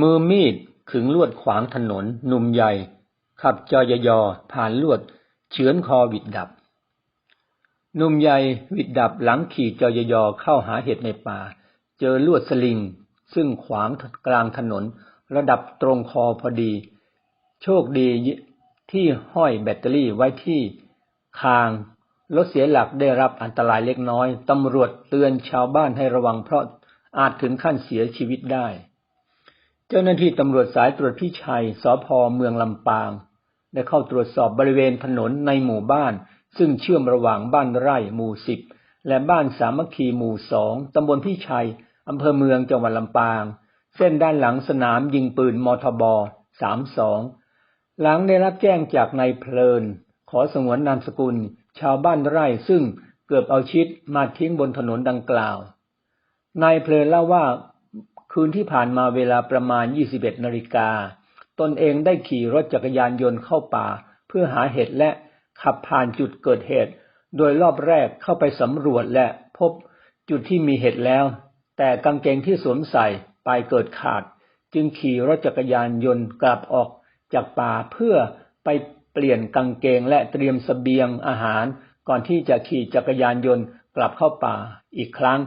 มือมีดขึงลวดขวางถนนหนุ่มใหญ่ ขับจอยยอผ่านลวดเฉือนคอหวิดดับหนุ่มใหญ่หวิดดับหลังขี่จอยยอเข้าหาเห็ดในป่า เจอลวดสลิง ซึ่งขวางกลางถนน ระดับตรงคอพอดี โชคดีที่ห้อยแบตเตอรี่ไว้ที่คางรถเสียหลักได้รับอันตรายเล็กน้อย ตำรวจเตือนชาวบ้านให้ระวังเพราะอาจถึงขั้นเสียชีวิตได้ เจ้าหน้าที่ตำรวจสายตรวจพิชัย สพเมืองลำปาง ได้เข้าตรวจสอบบริเวณถนนในหมู่บ้าน ซึ่งเชื่อมระหว่างบ้านไร่หมู่สิบและบ้านสามัคคีหมู่สองตำบลพิชัยอำเภอเมืองจังหวัดลำปาง เส้นด้านหลังสนามยิงปืนมทบสามสองหลังได้รับแจ้งจากนายเพลิน ขอสงวนนามสกุล ชาวบ้านไร่ซึ่งเกือบเอาชิดมาทิ้งบนถนนดังกล่าวนายเพลินเล่าว่า คืนที่ผ่านมาเวลาประมาณ 21นาฬิกา ตนเองได้ขี่รถจักรยานยนต์เข้าป่า เพื่อหาเห็ดและขับผ่านจุดเกิดเหตุ โดยรอบแรกเข้าไปสำรวจและพบจุดที่มีเห็ดแล้ว แต่กางเกงที่สวมใส่ปลายเกิดขาด จึงขี่รถจักรยานยนต์กลับออกจากป่าเพื่อไปเปลี่ยนกางเกงและเตรียมสเสบียงอาหาร ก่อนที่จะขี่จักรยานยนต์กลับเข้าป่าอีกครั้ง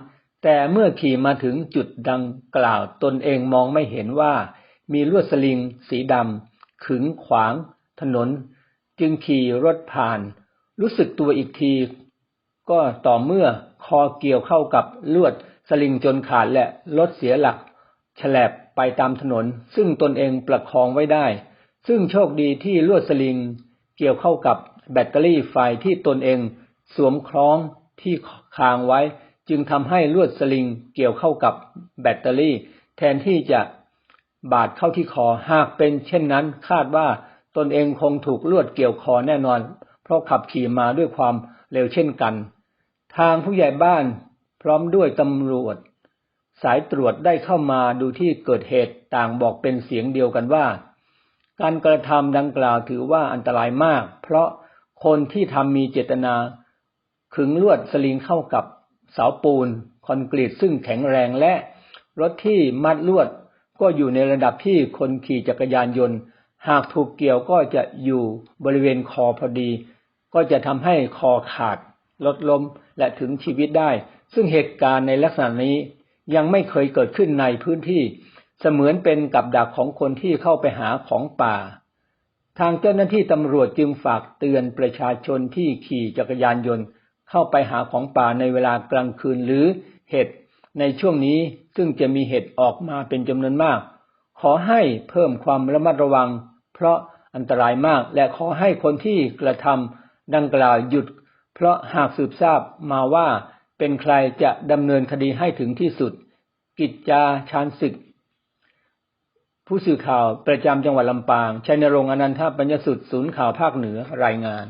แต่เมื่อขี่มาถึงจุดดังกล่าวตนเองมองไม่เห็นว่า มีลวดสลิงสีดำขึงขวางถนน จึงขี่รถผ่าน รู้สึกตัวอีกที ก็ต่อเมื่อคอเกี่ยวเข้ากับลวดสลิงจนขาดและรถเสียหลักฉลบไปตามถนน ซึ่งตนเองประคองไว้ได้ ซึ่งโชคดีที่ลวดสลิงเกี่ยวเข้ากับแบตเตอรี่ไฟที่ตนเอง สวมคล้องที่คางไว้ จึงทำให้ลวดสลิงเกี่ยวเข้ากับแบตเตอรี่ แทนที่จะบาดเข้าที่คอหากเป็นเช่นนั้น คาดว่าตนเองคงถูกลวดเกี่ยวคอแน่นอน เพราะขับขี่มาด้วยความเร็วเช่นกัน ทางผู้ใหญ่บ้านพร้อมด้วยตำรวจ สายตรวจได้เข้ามาดูที่เกิดเหตุต่างบอกเป็นเสียงเดียวกันว่า การกระทำดังกล่าวถือว่าอันตรายมาก เพราะคนที่ทำมีเจตนา ขึงลวดสลิงเข้ากับ เสาปูนคอนกรีตซึ่งแข็งแรงและรถที่มัดลวดก็อยู่ในระดับที่คนขี่จักรยานยนต์ หากถูกเกี่ยวก็จะอยู่บริเวณคอพอดี ก็จะทำให้คอขาดลดล้มและถึงชีวิตได้ ซึ่งเหตุการณ์ในลักษณะนี้ยังไม่เคยเกิดขึ้นในพื้นที่ เสมือนเป็นกับดักของคนที่เข้าไปหาของป่า ทางเจ้าหน้าที่ตำรวจจึงฝากเตือนประชาชนที่ขี่จักรยานยนต์ เข้าไปหาของป่าในเวลากลางคืนหรือเห็ดในช่วงนี้ซึ่งจะมีเห็ดออกมาเป็นจำนวนมาก ขอให้เพิ่มความระมัดระวัง เพราะอันตรายมากและขอให้คนที่กระทำดังกล่าวหยุด เพราะหากสืบทราบมาว่าเป็นใครจะดำเนินคดีให้ถึงที่สุด กิจจาชานศึก ผู้สื่อข่าวประจำจังหวัดลำปางชัยนรงค์อนันทปัญญสุดศูนย์ข่าวภาคเหนือรายงาน